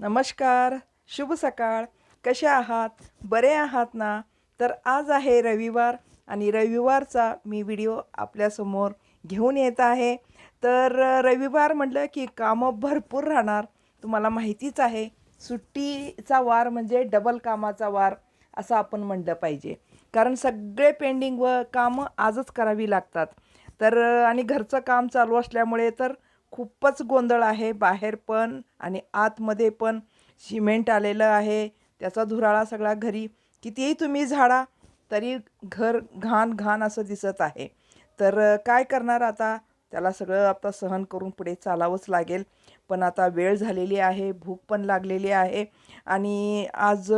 नमस्कार शुभ सकाळ. कसे आहात? बरे आहात ना? तर आज आहे रविवार आणि रविवारचा मी व्हिडिओ आपल्यासमोर घेऊन येत आहे. तर रविवार म्हटलं की कामं भरपूर राहणार. तुम्हाला माहितीच आहे सुट्टीचा वार म्हणजे डबल कामाचा वार असं आपण म्हणलं पाहिजे. कारण सगळे पेंडिंग व कामं आजच करावी लागतात. तर आणि घरचं काम चालू असल्यामुळे तर खूपच गोंधळ आहे बाहेर पण आणि आतमध्ये पण. सिमेंट आलेलं आहे त्याचा धुराळा सगळा घरी. कितीही तुम्ही झाडा तरी घर घाण घाण असं दिसत आहे. तर काय करणार आता? त्याला सगळं आता सहन करून पुढे चालावंच लागेल. पण आता वेळ झालेली आहे भूक पण लागलेली आहे. आणि आज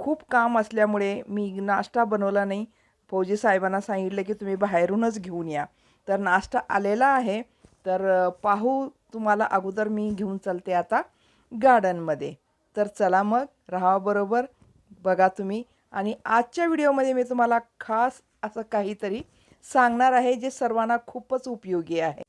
खूप काम असल्यामुळे मी नाश्ता बनवला नाही. फौजी साहेबांना सांगितलं की तुम्ही बाहेरूनच घेऊन या. तर नाश्ता आलेला आहे. तर पाहू तुम्हाला अगोदर मी घेऊन चालते आता गार्डनमध्ये. तर चला मग राहा बरोबर बघा तुम्ही. आणि आजच्या व्हिडिओमध्ये मी तुम्हाला खास असं काहीतरी सांगणार आहे जे सर्वांना खूपच उपयोगी आहे.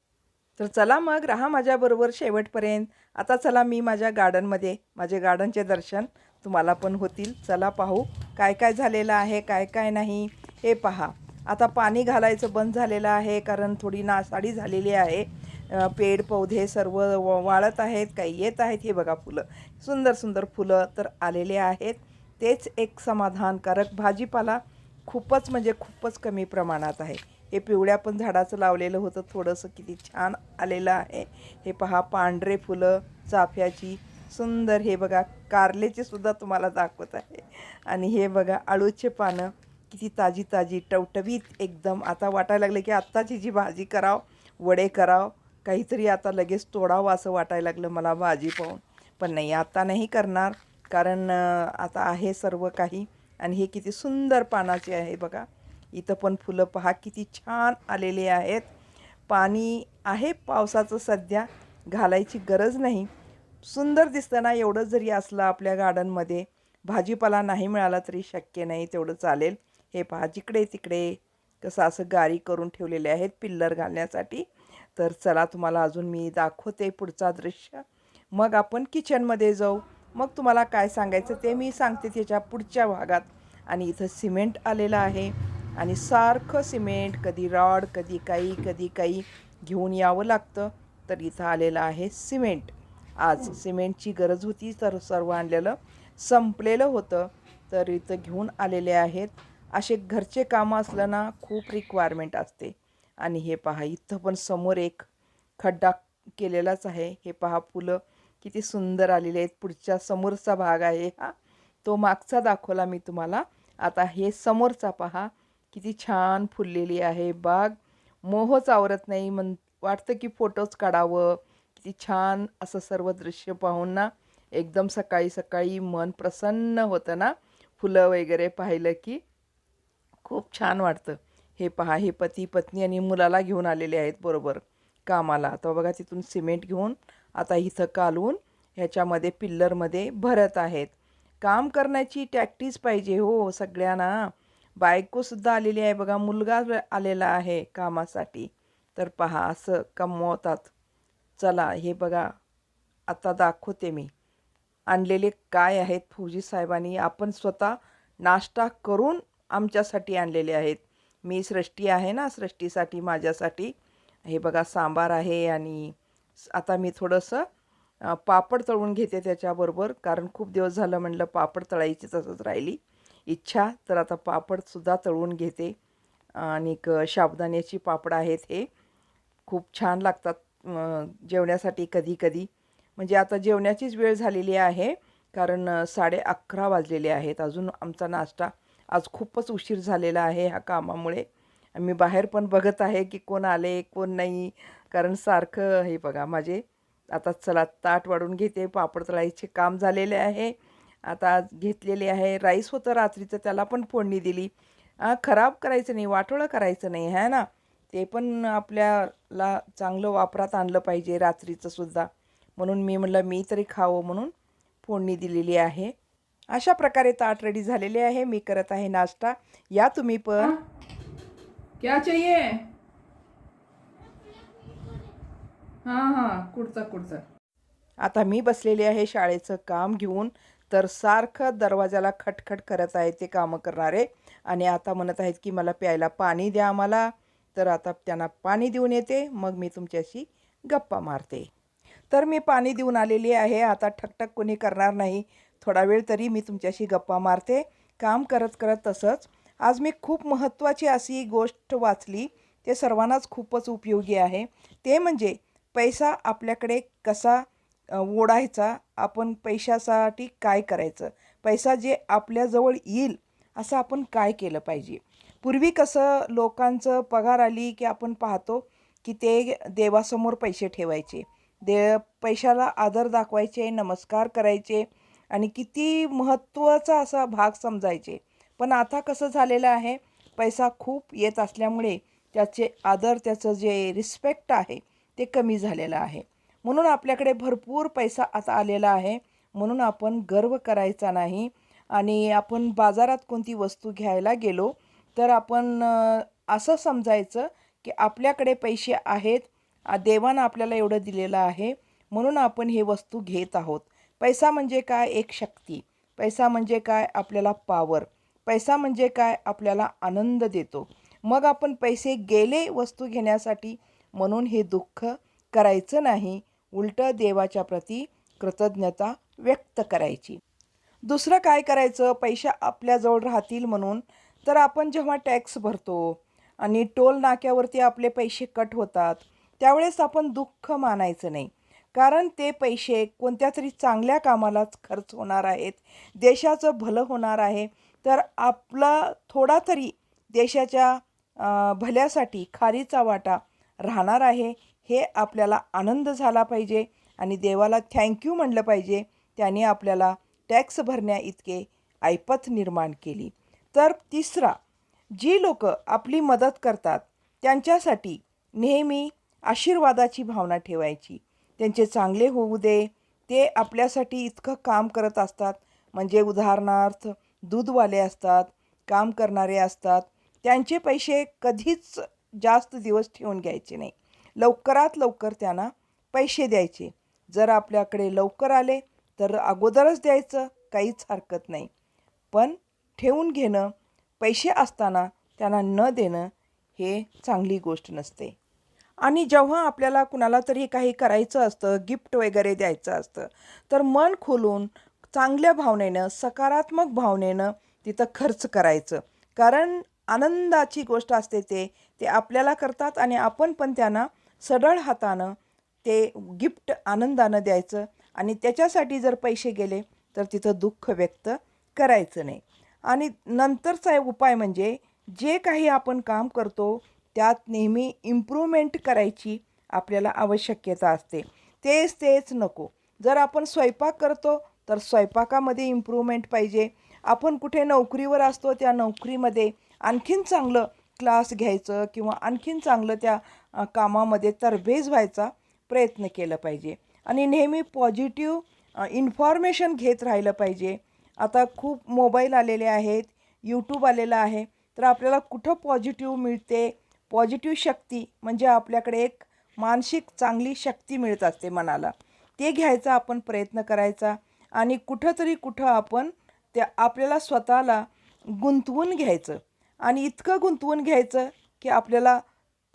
तर चला मग राहा माझ्याबरोबर शेवटपर्यंत. आता चला मी माझ्या गार्डनमध्ये माझे गार्डनचे दर्शन तुम्हाला पण होतील. चला पाहू काय काय झालेलं आहे काय काय नाही हे पहा. आता पाणी घालायचं बंद झालेलं आहे कारण थोडी नासाडी झालेली आहे. पेड पौधे सर्व व- वाळत आहेत काही येत आहेत हे बघा फुलं. सुंदर सुंदर फुलं तर आलेले आहेत. तेच एक समाधानकारक भाजीपाला खूपच म्हणजे खूपच कमी प्रमाणात आहे. हे पिवळ्या पण झाडाचं लावलेलं होतं थोडंसं किती छान आलेलं आहे. हे पहा पांढरे फुलं चाफ्याची सुंदर हे बघा कारलेचे सुद्धा तुम्हाला दाखवत आहे. आणि हे बघा आळूचे पानं किती ताजी ताजी टवटवीत एकदम. आता वाटायला लागलं की आत्ताची जी भाजी कराव वडे कराव काहीतरी आता लगेच तोडावं असं वाटायला लागलं मला भाजी पाहून पण नाही आता नाही करणार. कारण आता आहे सर्व काही. आणि हे किती सुंदर पानाचे आहे बघा. इथं पण फुलं पहा किती छान आलेले आहेत. पाणी आहे पावसाचं सध्या. घालायची गरज नाही. सुंदर दिसतं ना एवढं जरी असलं आपल्या गार्डनमध्ये. भाजीपाला नाही मिळाला तरी शक्य नाही तेवढं चालेल. हे पहा जिकडे तिकडे कसं असं गारी करून ठेवलेले आहेत पिल्लर घालण्यासाठी. तर चला तुम्हाला अजून मी दाखवते पुढचा दृश्य. मग आपण किचनमध्ये जाऊ. मग तुम्हाला काय सांगायचं ते मी सांगते त्याच्या पुढच्या भागात. आणि इथं सिमेंट आलेलं आहे. आणि सारखं सिमेंट कधी रॉड कधी काही कधी काही घेऊन यावं लागतं. तर इथं आलेलं आहे सिमेंट आज सिमेंटची गरज होती तर सर्व आणलेलं संपलेलं होतं. तर इथं घेऊन आलेले आहेत. असे घरचे कामं असलं ना खूप रिक्वायरमेंट असते. आणि हे पहा इथं पण समोर एक खड्डा केलेलाच आहे. हे पहा फुलं किती सुंदर आलेले आहेत. पुढच्या समोरचा भाग आहे हा. तो मागचा दाखवला मी तुम्हाला. आता हे समोरचा पहा किती छान फुललेली आहे बाग. मोहच आवरत नाही. म्हण वाटतं की फोटोज काढावं. किती छान असं सर्व दृश्य पाहून ना एकदम सकाळी सकाळी मन प्रसन्न होतं ना फुलं वगैरे पाहिलं की. खूप छान वाटतं. हे पहा हे पती पत्नी आणि मुलाला घेऊन आलेले आहेत बरोबर. कामाला. आता बघा तिथून सिमेंट घेऊन आता इथं कालवून ह्याच्यामध्ये पिल्लरमध्ये भरत आहेत. काम करण्याची टॅक्टिस पाहिजे हो सगळ्यांना. बायकोसुद्धा आलेली आहे बघा मुलगा आलेला आहे कामासाठी. तर पहा असं कमवतात. चला हे बघा आता दाखवते मी. आणलेले काय आहेत फौजी साहेबांनी? आपण स्वतः नाश्ता करून आमच्यासाठी आणलेले आहेत. मी सृष्टी आहे ना सृष्टीसाठी माझ्यासाठी. हे बघा सांबार आहे आणि आता मी थोडंसं पापड तळून घेते त्याच्याबरोबर. कारण खूप दिवस झालं म्हणलं पापड तळायची तसंच राहिली. इच्छा तर आता पापडसुद्धा तळून घेते. आणि शाबदाण्याची पापड आहेत हे. खूप छान लागतात जेवण्यासाठी कधी कधी. म्हणजे आता जेवण्याचीच वेळ झालेली आहे. कारण साडे अकरा वाजलेले आहेत. अजून आमचा नाश्ता आज खूपच उशीर झालेला आहे ह्या कामामुळे. मी बाहेर पण बघत आहे की कोण आले कोण नाही. कारण सारखं हे बघा माझे आता चला ताट वाढून घेते पापड तळायचे काम झालेले आहे. आता घेतलेले आहे राईस होतं रात्रीचं त्याला पण फोडणी दिली. खराब करायचं नाही वाटोळं करायचं नाही है ना? ते पण आपल्याला चांगलं वापरात आणलं पाहिजे रात्रीचं सुद्धा. म्हणून मी म्हटलं मी तरी खावं म्हणून फोडणी दिलेली आहे. अशा प्रकारे ताट रेडी झालेले आहे. मी करत आहे नाश्ता. या तुम्ही पण. क्या चाहिए? हाँ हाँ. कुर्ता कुर्ता आता मी बसलेली आहे शाळेचं काम घेऊन. तर सारखं दरवाजाला खटखट करत आहेत ते कामं करणारे. आणि आता म्हणत आहेत की मला प्यायला पाणी द्या आम्हाला. तर आता त्यांना पाणी देऊन येते. मग मी तुमच्याशी गप्पा मारते. तर मी पाणी देऊन आलेली आहे. आता ठकठक कोणी करणार नाही. थोडा वेळ तरी मी तुमच्याशी गप्पा मारते. काम करत करत तसंच. आज मी खूप महत्त्वाची अशी गोष्ट वाचली. ते सर्वांनाच खूपच उपयोगी आहे. ते म्हणजे पैसा आपल्याकडे कसा ओढायचा आपण पैशासाठी काय करायचं? पैसा जे आपल्याजवळ येईल असं आपण काय केलं पाहिजे? पूर्वी कसं लोकांचं पगार आली की आपण पाहतो की ते देवासमोर पैसे ठेवायचे. दे पैशाला आदर दाखवायचे नमस्कार करायचे. आणि किती महत्त्वाचा असा भाग समजायचे. पण आता कसं झालेलं आहे पैसा खूप येत असल्यामुळे त्याचे आदर त्याचं जे रिस्पेक्ट आहे ते कमी झालेलं आहे. म्हणून आपल्याकडे भरपूर पैसा आता आलेला आहे. म्हणून आपण गर्व करायचा नाही. आणि आपण बाजारात कोणती वस्तू घ्यायला गेलो तर आपण असं समजायचं की आपल्याकडे पैसे आहेत देवानं आपल्याला एवढं दिलेलं आहे. म्हणून आपण हे वस्तू घेत आहोत. पैसा म्हणजे काय? एक शक्ती. पैसा म्हणजे काय? आपल्याला पावर पैसा म्हणजे काय? आपल्याला आनंद देतो. मग आपण पैसे गेले वस्तू घेण्यासाठी म्हणून हे दुःख करायचं नाही उलटं देवाच्या प्रती कृतज्ञता व्यक्त करायची. दुसरं काय करायचं? पैसे आपल्याजवळ राहतील म्हणून. तर आपण जेव्हा टॅक्स भरतो आणि टोल नाक्यावरती आपले पैसे कट होतात त्यावेळेस आपण दुःख मानायचं नाही. कारण ते पैसे कोणत्या तरी चांगल्या कामालाच खर्च होणार आहेत. देशाचं भलं होणार आहे. तर आपला थोडा तरी देशाच्या भल्यासाठी खारीचा वाटा राहणार आहे. हे आपल्याला आनंद झाला पाहिजे आणि देवाला थँक्यू म्हणलं पाहिजे. त्याने आपल्याला टॅक्स भरण्या इतके ऐपत निर्माण केली. तर तिसरा जी लोक आपली मदत करतात त्यांच्यासाठी नेहमी आशीर्वादाची भावना ठेवायची. त्यांचे चांगले होऊ दे. ते आपल्यासाठी इतकं काम करत असतात. म्हणजे उदाहरणार्थ दूधवाले असतात काम करणारे असतात. त्यांचे पैसे कधीच जास्त दिवस ठेवून घ्यायचे नाही. लवकरात लवकर त्यांना पैसे द्यायचे. जर आपल्याकडे लवकर आले तर अगोदरच द्यायचं काहीच हरकत नाही. पण ठेवून घेणं पैसे असताना त्यांना न देणं हे चांगली गोष्ट नसते. आणि जेव्हा आपल्याला कुणाला तरी काही करायचं असतं गिफ्ट वगैरे द्यायचं असतं तर मन खोलून चांगल्या भावनेनं सकारात्मक भावनेनं तिथं खर्च करायचं. कारण आनंदाची गोष्ट असते ते ते आपल्याला करतात आणि आपण पण त्यांना सडळ हातानं ते गिफ्ट आनंदानं द्यायचं आणि त्याच्यासाठी जर पैसे गेले तर तिथं दुःख व्यक्त करायचं नाही. आणि नंतरचा उपाय म्हणजे जे काही आपण काम करतो त्यात नेहमी इम्प्रूव्हमेंट करायची आपल्याला आवश्यकता असते. तेच तेच नको. जर आपण स्वयंपाक करतो तर स्वयंपाकामध्ये इम्प्रूव्हमेंट पाहिजे. आपण कुठे नोकरीवर असतो त्या नोकरीमध्ये आणखीन चांगलं क्लास घ्यायचं किंवा आणखीन चांगलं त्या कामामध्ये तरबेज व्हायचा प्रयत्न केला पाहिजे. आणि नेहमी पॉझिटिव्ह इन्फॉर्मेशन घेत राहिलं पाहिजे. आता खूप मोबाईल आलेले आहेत यूट्यूब आलेलं आहे. तर आपल्याला कुठं पॉझिटिव्ह मिळते? पॉझिटिव्ह शक्ती म्हणजे आपल्याकडे एक मानसिक चांगली शक्ती मिळत असते मनाला. ते घ्यायचा आपण प्रयत्न करायचा आणि कुठंतरी कुठं आपण त्या आपल्याला स्वतःला गुंतवून घ्यायचं. आणि इतकं गुंतवून घ्यायचं की आपल्याला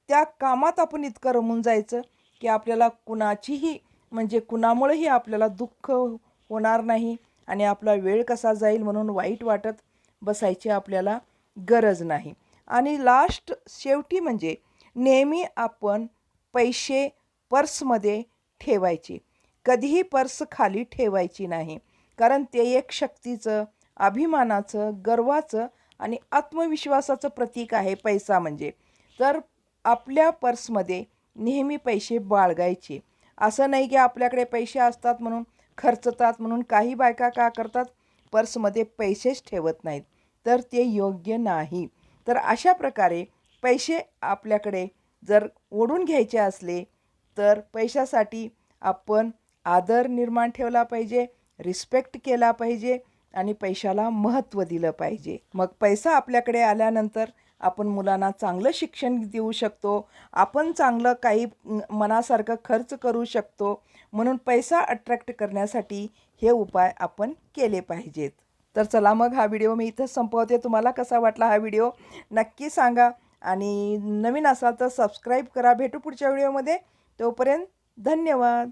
त्या कामात आपण इतकं रमून जायचं की आपल्याला कुणाचीही म्हणजे कुणामुळेही आपल्याला दुःख होणार नाही आणि आपला वेळ कसा जाईल म्हणून वाईट वाटत बसायची आपल्याला गरज नाही. आणि लास्ट शेवटी म्हणजे नेहमी आपण पैसे पर्समध्ये ठेवायचे. कधीही पर्स खाली ठेवायची नाही. कारण ते एक शक्तीचं अभिमानाचं गर्वाचं आणि आत्मविश्वासाचं प्रतीक आहे पैसा म्हणजे. तर आपल्या पर्समध्ये नेहमी पैसे बाळगायचे. असं नाही की आपल्याकडे पैसे असतात म्हणून खर्चतात म्हणून काही बायका का करतात? पर्समध्ये पैसेच ठेवत नाहीत. तर ते योग्य नाही. तर अशा प्रकारे पैसे आपल्याकडे जर ओढून घ्यायचे असले तर पैशासाठी आपण आदर निर्माण ठेवला पाहिजे रिस्पेक्ट केला पाहिजे आणि पैशाला महत्त्व दिलं पाहिजे. मग पैसा आपल्याकडे आल्यानंतर आपण मुलांना चांगलं शिक्षण देऊ शकतो आपण चांगलं काही मनासारखं खर्च करू शकतो म्हणून पैसा अट्रॅक्ट करण्यासाठी हे उपाय आपण केले पाहिजेत. तर चला मग हा व्हिडिओ मी इथं संपवते. तुम्हाला कसा वाटला हा व्हिडिओ नक्की सांगा. आणि नवीन असाल तर सबस्क्राईब करा. भेटू पुढच्या व्हिडिओमध्ये. तोपर्यंत धन्यवाद.